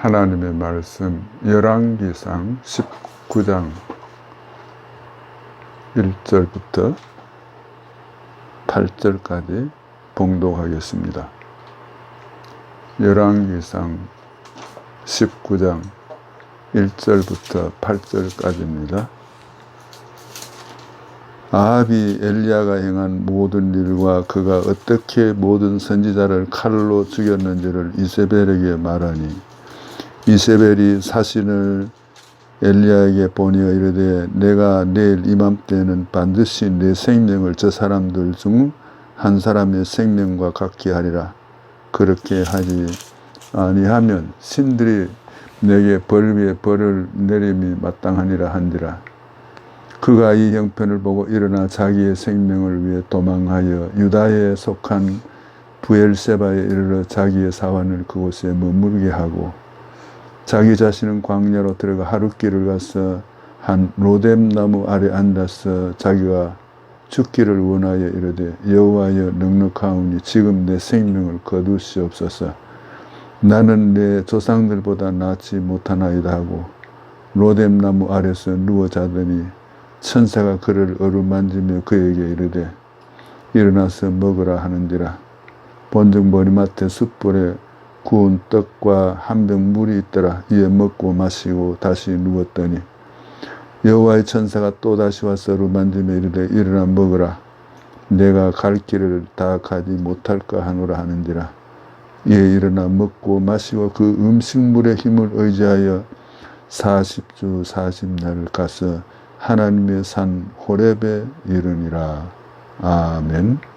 하나님의 말씀 열왕기상 19장 1절부터 8절까지 봉독하겠습니다. 열왕기상 19장 1절부터 8절까지입니다. 아합이 엘리야가 행한 모든 일과 그가 어떻게 모든 선지자를 칼로 죽였는지를 이세벨에게 말하니 이세벨이 사신을 엘리야에게 보내어 이르되 내가 내일 이맘때는 반드시 내 생명을 저 사람들 중 한 사람의 생명과 같게 하리라. 그렇게 하지 아니하면 신들이 내게 벌 위에 벌을 내림이 마땅하니라 한지라. 그가 이 형편을 보고 일어나 자기의 생명을 위해 도망하여 유다에 속한 부엘세바에 이르러 자기의 사환을 그곳에 머무르게 하고 자기 자신은 광야로 들어가 하룻길을 가서 한 로뎀 나무 아래 앉아서 자기가 죽기를 원하여 이르되 여호와여 넉넉하오니 지금 내 생명을 거두시옵소서. 나는 내 조상들보다 낫지 못하나이다 하고 로뎀 나무 아래서 누워 자더니 천사가 그를 어루만지며 그에게 이르되 일어나서 먹으라 하는지라. 본즉 머리맡에 숯불에 구운 떡과 한 병 물이 있더라 이에 먹고 마시고 다시 누웠더니 여호와의 천사가 또 다시 와서 어루만지며 이르되 일어나 먹으라 내가 갈 길을 다 가지 못할까 하노라 하는지라 이에 일어나 먹고 마시고 그 음식물의 힘을 의지하여 40주 40날을 가서 하나님의 산 호렙에 이르니라. 아멘.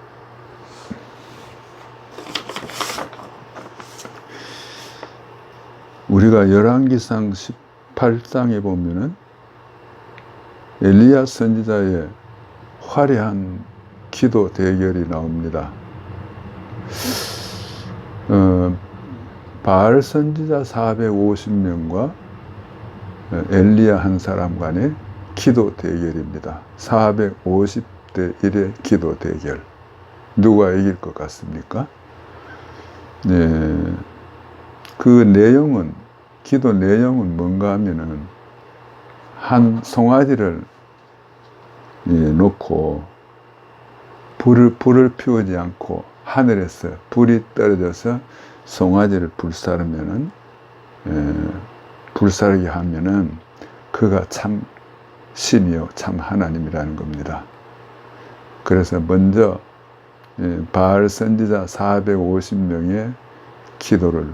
우리가 열왕기상 18장에 보면은 엘리야 선지자의 화려한 기도 대결이 나옵니다. 어, 바알 선지자 450명과 엘리야 한 사람 간의 기도 대결입니다. 450대 1의 기도 대결. 누가 이길 것 같습니까? 네. 그 내용은, 기도 내용은 뭔가 하면은, 한 송아지를 예, 놓고, 불을, 불을 피우지 않고, 하늘에서 불이 떨어져서 송아지를 불사르면은, 예, 불사르게 하면은, 그가 참 신이요 참 하나님이라는 겁니다. 그래서 먼저 바알 선지자 450명의 기도를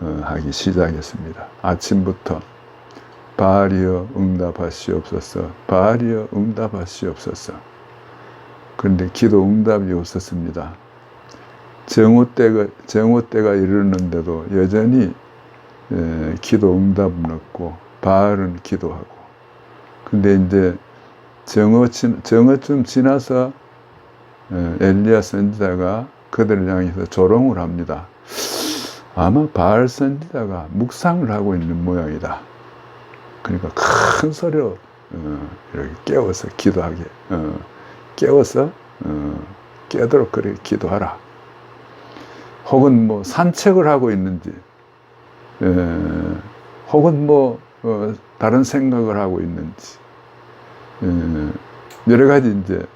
하기 시작했습니다. 아침부터 바알이여 응답하시옵소서, 바알이여 응답하시옵소서. 그런데 기도 응답이 없었습니다. 정오 때가 정오 때가 이르는데도 여전히 기도 응답은 없고 바알은 기도하고 근데 이제 정오, 정오쯤 지나서 엘리야 선지자가 그들을 향해서 조롱을 합니다. 아마 바알 선지자가 묵상을 하고 있는 모양이다. 그러니까 큰 소리로 이렇게 깨워서 기도하게, 깨워서 깨도록 그렇게 기도하라. 혹은 뭐 산책을 하고 있는지, 혹은 뭐 다른 생각을 하고 있는지, 여러 가지 이제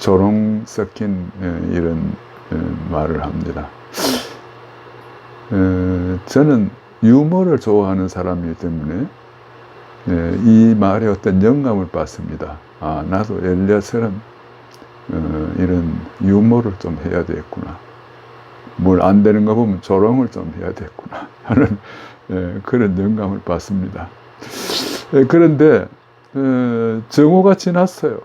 조롱 섞인 이런 말을 합니다. 저는 유머를 좋아하는 사람이기 때문에 이 말에 어떤 영감을 받습니다. 아, 나도 엘리야처럼 이런 유머를 좀 해야 되겠구나. 뭘 안 되는 거 보면 조롱을 좀 해야 되겠구나 하는 그런 영감을 받습니다. 그런데 정오가 지났어요.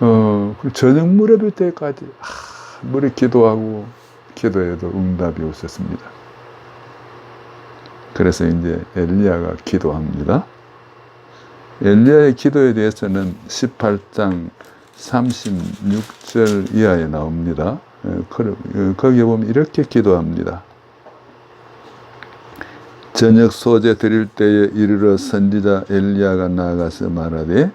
어, 저녁 무렵일 때까지 아, 물이 기도하고 기도해도 응답이 없었습니다. 그래서 이제 엘리야가 기도합니다. 엘리야의 기도에 대해서는 18장 36절 이하에 나옵니다. 거기에 보면 이렇게 기도합니다. 저녁 소재 드릴 때에 이르러 선지자 엘리야가 나아가서 말하되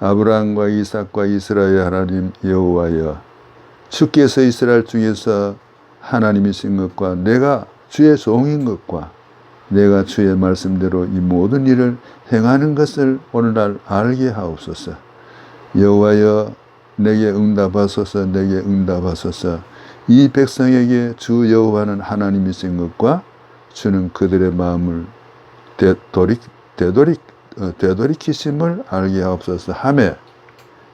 아브라함과 이삭과 이스라엘 하나님 여호와여 주께서 이스라엘 중에서 하나님이신 것과 내가 주의 종인 것과 내가 주의 말씀대로 이 모든 일을 행하는 것을 오늘날 알게 하옵소서. 여호와여 내게 응답하소서 내게 응답하소서 이 백성에게 주 여호와는 하나님이신 것과 주는 그들의 마음을 되돌이, 되돌이, 어, 되돌이키심을 알게 하옵소서 하매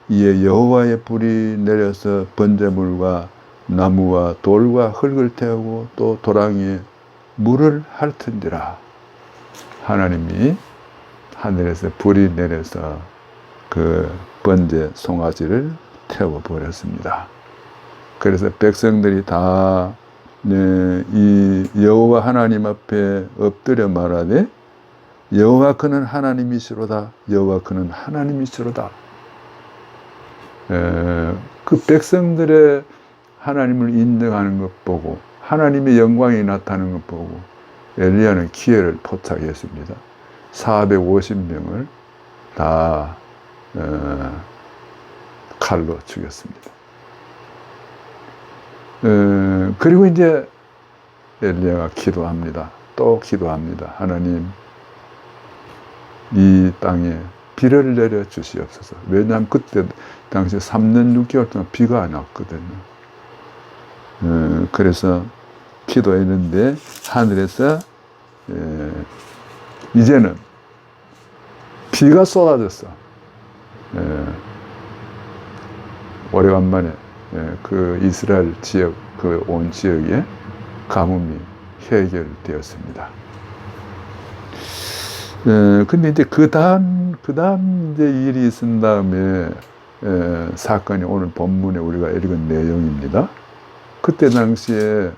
이에 여호와의 불이 내려서 번제물과 나무와 돌과 흙을 태우고 또 도랑이에 물을 핥은지라 하나님이 하늘에서 불이 내려서 그 번제 송아지를 태워 버렸습니다. 그래서 백성들이 다 네, 이 여호와 하나님 앞에 엎드려 말하되 여호와 그는 하나님이시로다. 여호와 그는 하나님이시로다. 에, 그 백성들의 하나님을 인정하는 것 보고 하나님의 영광이 나타나는 것 보고 엘리야는 기회를 포착했습니다. 450명을 다 어, 칼로 죽였습니다. 어, 그리고 이제 엘리야가 기도합니다. 또 기도합니다. 하나님, 이 땅에 비를 내려 주시옵소서. 왜냐하면 그때 당시 3년 6개월 동안 비가 안 왔거든요. 어, 그래서 기도했는데 하늘에서 에, 이제는 비가 쏟아졌어. 에, 오래간만에 에, 그 이스라엘 지역 그 온 지역에 가뭄이 해결되었습니다. 에, 근데 이제 그 다음 그 다음 이제 일이 있은 다음에 에, 사건이 오늘 본문에 우리가 읽은 내용입니다. 그때 당시에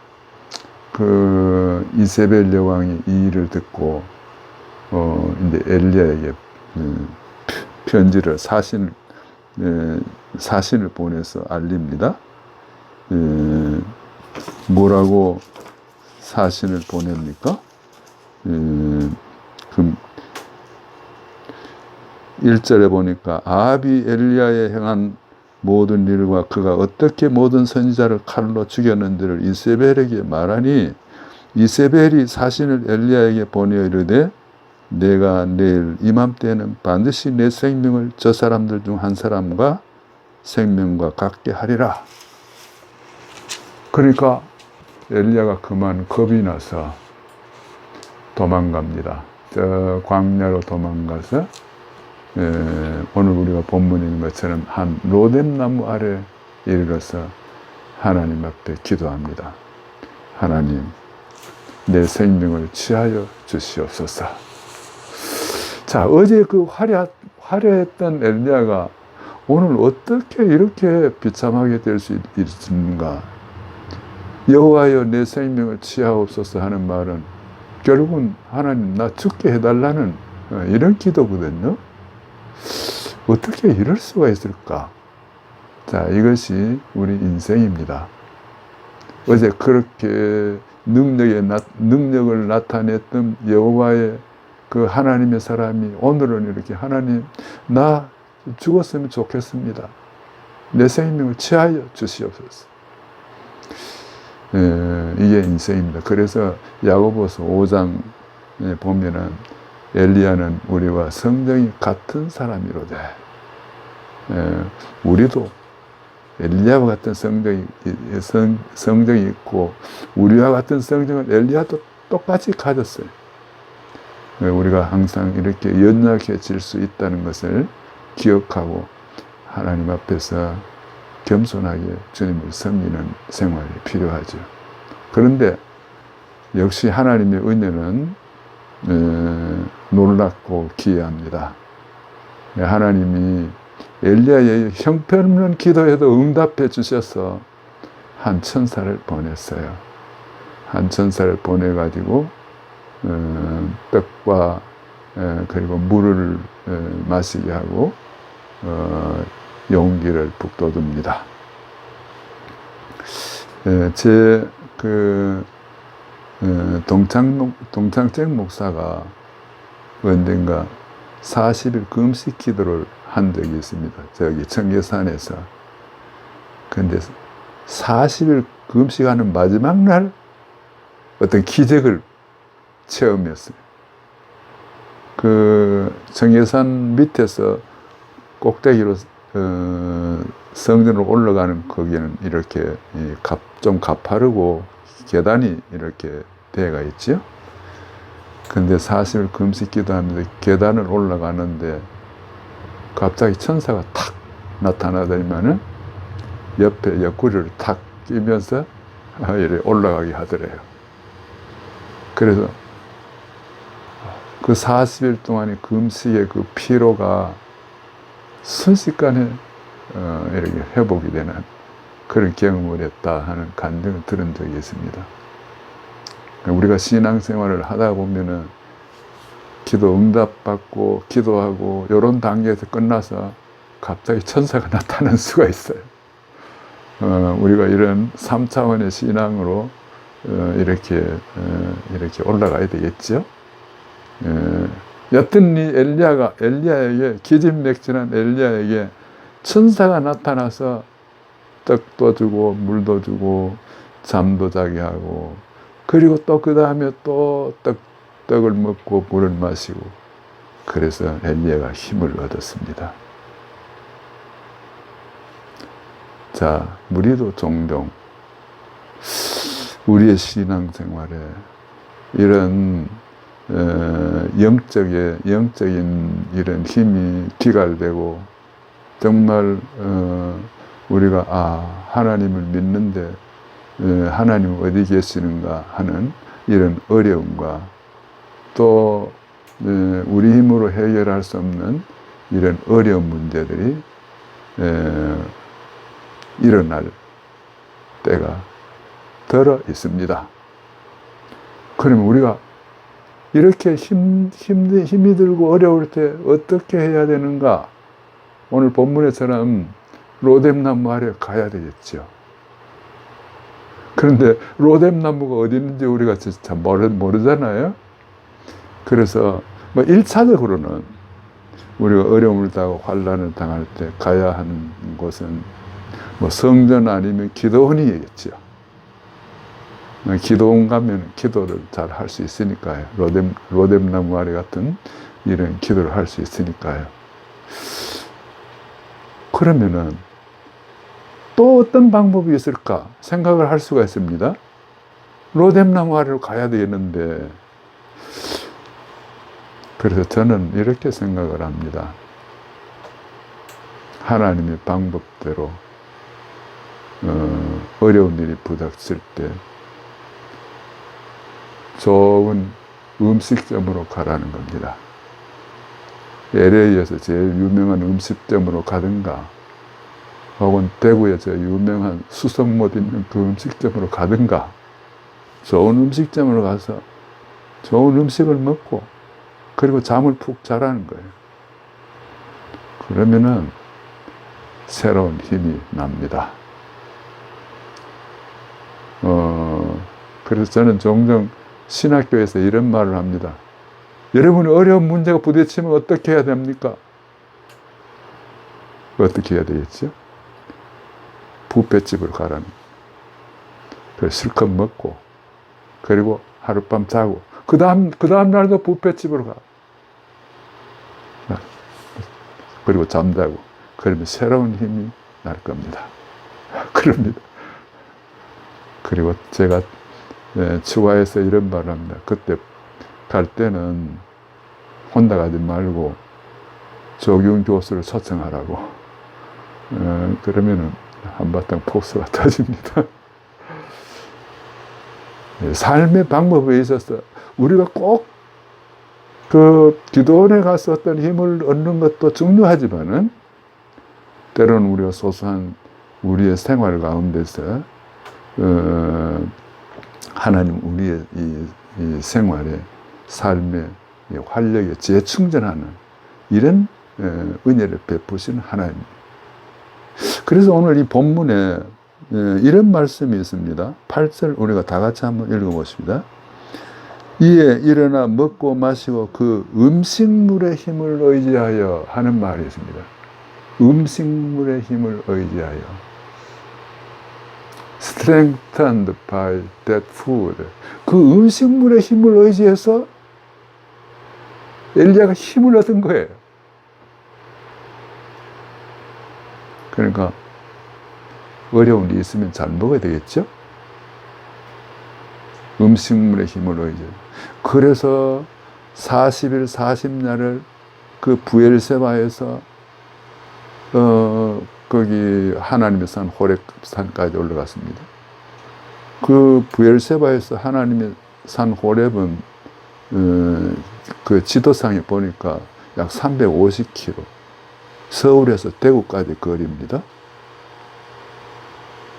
그 이세벨 여왕이 이 일을 듣고 어 이제 엘리야에게 음, 편지를 사신 에, 사신을 보내서 알립니다. 에, 뭐라고 사신을 보냅니까? 에, 그럼 1절에 보니까 아합이 엘리야에 행한 모든 일과 그가 어떻게 모든 선지자를 칼로 죽였는지를 이세벨에게 말하니 이세벨이 사신을 엘리야에게 보내어 이르되 내가 내일 이맘때에는 반드시 내 생명을 저 사람들 중 한 사람과 생명과 같게 하리라. 그러니까 엘리야가 그만 겁이 나서 도망갑니다. 저 광야로 도망가서 에, 오늘 우리가 본문인 것처럼 한 로뎀나무 아래 이르러서 하나님 앞에 기도합니다. 하나님, 내 생명을 취하여 주시옵소서. 자, 어제 그 화려, 화려했던 엘리야가 오늘 어떻게 이렇게 비참하게 될 수 있는가? 여호와여 내 생명을 취하옵소서 하는 말은 결국은 하나님 나 죽게 해달라는 어, 이런 기도거든요. 어떻게 이럴 수가 있을까? 자, 이것이 우리 인생입니다. 어제 그렇게 능력에 나, 능력을 나타냈던 여호와의 그 하나님의 사람이 오늘은 이렇게 하나님 나 죽었으면 좋겠습니다. 내 생명을 취하여 주시옵소서. 에, 이게 인생입니다. 그래서 야고보서 5장에 보면은 엘리야는 우리와 성정이 같은 사람이로되 에, 우리도 엘리야와 같은 성정이 성, 성정이 있고 우리와 같은 성정을 엘리야도 똑같이 가졌어요. 우리가 항상 이렇게 연약해질 수 있다는 것을 기억하고 하나님 앞에서 겸손하게 주님을 섬기는 생활이 필요하죠. 그런데 역시 하나님의 은혜는 에, 놀랍고 기이합니다. 하나님이 엘리야의 형편없는 기도에도 응답해 주셔서 한 천사를 보냈어요. 한 천사를 보내 가지고 어, 떡과 에, 그리고 물을 에, 마시게 하고 어, 용기를 북돋웁니다. 제그 어, 동창 동창택 목사가 언젠가 40일 금식 기도를 한 적이 있습니다. 저기 청계산에서. 근데 40일 금식하는 마지막 날 어떤 기적을 체험했어요. 그 정예산 밑에서 꼭대기로 어, 성전으로 올라가는 거기에는 이렇게 좀 가파르고 계단이 이렇게 되어가 있죠. 근데 40일 금식 기도 하면서 계단을 올라가는데 갑자기 천사가 탁 나타나더니만은 옆에 옆구리를 탁 끼면서 아, 이래 올라가게 하더래요. 그래서 그 40일 동안의 금식의 그 피로가 순식간에 어, 이렇게 회복이 되는 그런 경험을 했다 하는 간증을 들은 적이 있습니다. 우리가 신앙생활을 하다 보면은 기도 응답받고 기도하고 이런 단계에서 끝나서 갑자기 천사가 나타날 수가 있어요. 어, 우리가 이런 3차원의 신앙으로 어, 이렇게 어, 이렇게 올라가야 되겠죠. 예. 여튼 이 엘리야가 엘리야에게 기진맥진한 엘리야에게 천사가 나타나서 떡도 주고 물도 주고 잠도 자게 하고 그리고 또 그 다음에 또 떡, 떡을 먹고 물을 마시고 그래서 엘리야가 힘을 얻었습니다. 자, 우리도 종종 우리의 신앙생활에 이런 어, 영적의 영적인 이런 힘이 기갈되고 정말 어, 우리가 아 하나님을 믿는데 어, 하나님 어디 계시는가 하는 이런 어려움과 또 어, 우리 힘으로 해결할 수 없는 이런 어려운 문제들이 에, 일어날 때가 들어 있습니다. 그러면 우리가 이렇게 힘, 힘, 힘이 들고 어려울 때 어떻게 해야 되는가? 오늘 본문에처럼 로뎀나무 아래 가야 되겠죠. 그런데 로뎀 나무가 어디 있는지 우리가 진짜 모르, 모르잖아요. 그래서 뭐 1차적으로는 우리가 어려움을 당하고 환란을 당할 때 가야 하는 곳은 뭐 성전 아니면 기도원이겠죠. 기도원 가면 기도를 잘 할 수 있으니까요. 로뎀, 로뎀나무 아래 같은 이런 기도를 할 수 있으니까요. 그러면은 또 어떤 방법이 있을까 생각을 할 수가 있습니다. 로뎀나무 아래로 가야 되겠는데, 그래서 저는 이렇게 생각을 합니다. 하나님의 방법대로 어, 어려운 일이 부닥칠 때 좋은 음식점으로 가라는 겁니다. LA에서 제일 유명한 음식점으로 가든가, 혹은 대구에서 유명한 수성못 있는 그 음식점으로 가든가, 좋은 음식점으로 가서 좋은 음식을 먹고, 그리고 잠을 푹 자라는 거예요. 그러면은 새로운 힘이 납니다. 어, 그래서 저는 종종 신학교에서 이런 말을 합니다. 여러분이 어려운 문제가 부딪히면 어떻게 해야 됩니까? 어떻게 해야 되겠죠? 부페집을 가라는. 그 실컷 먹고, 그리고 하룻밤 자고, 그 다음, 그 다음 날도 부페집으로 가. 그리고 잠자고, 그러면 새로운 힘이 날 겁니다. 그럽니다. 그리고 제가 네, 추가해서 이런 말을 합니다. 그때 갈 때는 혼자 가지 말고 조경 교수를 초청하라고. 어, 그러면은 한바탕 폭스가 터집니다. 네, 삶의 방법에 있어서 우리가 꼭 그 기도원에 가서 어떤 힘을 얻는 것도 중요하지만은 때로는 우리가 소소한 우리의 생활 가운데서 어, 하나님 우리의 이, 이 생활에 삶의 활력에 재충전하는 이런 은혜를 베푸시는 하나님. 그래서 오늘 이 본문에 이런 말씀이 있습니다. 8절 우리가 다 같이 한번 읽어보십니다. 이에 일어나 먹고 마시고 그 음식물의 힘을 의지하여 하는 말이 있습니다. 음식물의 힘을 의지하여. strengthened by that food. 그 음식물의 힘을 의지해서 엘리야가 힘을 얻은 거예요. 그러니까 어려운 일이 있으면 잘 먹어야 되겠죠? 음식물의 힘을 의지. 그래서 40일, 40날을 그 부엘세바에서 어, 거기 하나님의 산 호렙산까지 올라갔습니다. 그 부엘세바에서 하나님의 산 호렙은 어, 그 지도상에 보니까 약 350km. 서울에서 대구까지 거리입니다.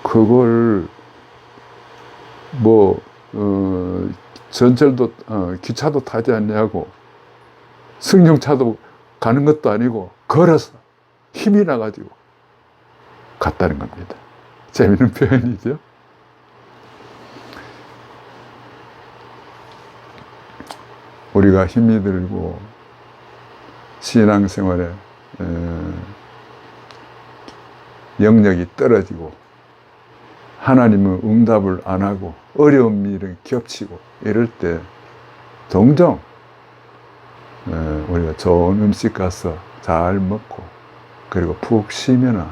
그걸 뭐 어, 전철도 어, 기차도 타지 않냐고 승용차도 가는 것도 아니고 걸어서 힘이 나가지고 갔다는 겁니다. 재밌는 표현이죠. 우리가 힘이 들고 신앙생활에 에, 영역이 떨어지고 하나님은 응답을 안 하고 일을 겹치고 이럴 때 종종 에, 우리가 좋은 음식 가서 잘 먹고 그리고 푹 쉬면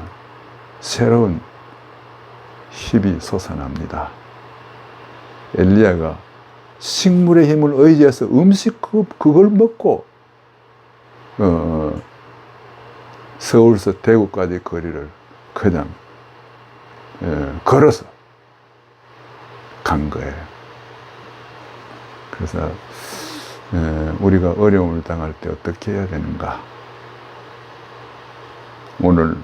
새로운 힘이 솟아납니다. 엘리야가 식물의 힘을 의지해서 음식 그, 그걸 먹고 어, 서울에서 대구까지 거리를 그냥 예, 걸어서 간 거예요. 그래서 예, 우리가 어려움을 당할 때 어떻게 해야 되는가? 오늘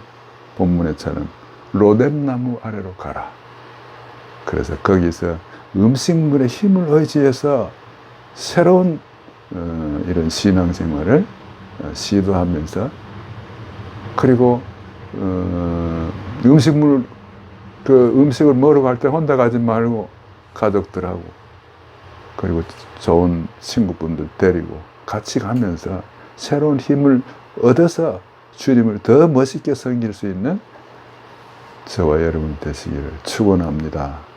본문에처럼 로뎀나무 아래로 가라. 그래서 거기서 음식물의 힘을 의지해서 새로운 어, 이런 신앙생활을 어, 시도하면서 그리고 어, 음식물 그 음식을 먹으러 갈 때 혼자 가지 말고 가족들하고 그리고 좋은 친구분들 데리고 같이 가면서 새로운 힘을 얻어서 주님을 더 멋있게 섬길 수 있는 저와 여러분 되시기를 축원합니다.